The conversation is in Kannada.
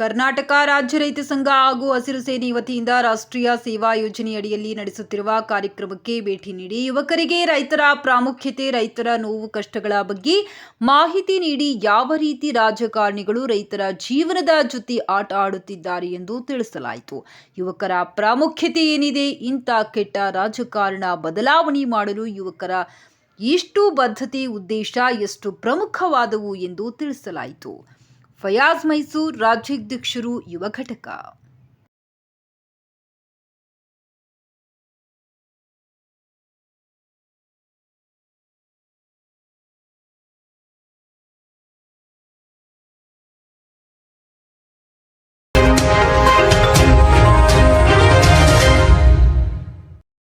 ಕರ್ನಾಟಕ ರಾಜ್ಯ ರೈತ ಸಂಘ ಹಾಗೂ ಹಸಿರು ಸೇನೆ ವತಿಯಿಂದ ರಾಷ್ಟ್ರೀಯ ಸೇವಾ ಯೋಜನೆಯಡಿಯಲ್ಲಿ ನಡೆಸುತ್ತಿರುವ ಕಾರ್ಯಕ್ರಮಕ್ಕೆ ಭೇಟಿ ನೀಡಿ ಯುವಕರಿಗೆ ರೈತರ ಪ್ರಾಮುಖ್ಯತೆ, ರೈತರ ನೋವು ಕಷ್ಟಗಳ ಬಗ್ಗೆ ಮಾಹಿತಿ ನೀಡಿ ಯಾವ ರೀತಿ ರಾಜಕಾರಣಿಗಳು ರೈತರ ಜೀವನದ ಜೊತೆ ಆಟ ಆಡುತ್ತಿದ್ದಾರೆ ಎಂದು ತಿಳಿಸಲಾಯಿತು. ಯುವಕರ ಪ್ರಾಮುಖ್ಯತೆ ಏನಿದೆ, ಇಂಥ ಕೆಟ್ಟ ರಾಜಕಾರಣ ಬದಲಾವಣೆ ಮಾಡಲು ಯುವಕರ ಇಷ್ಟು ಬದ್ಧತೆ, ಉದ್ದೇಶ ಎಷ್ಟು ಪ್ರಮುಖವಾದವು ಎಂದು ತಿಳಿಸಲಾಯಿತು. ಫಯಾಜ್ ಮೈಸೂರ್ ರಾಜ್ಯಾಧ್ಯಕ್ಷರು ಯುವ ಘಟಕ.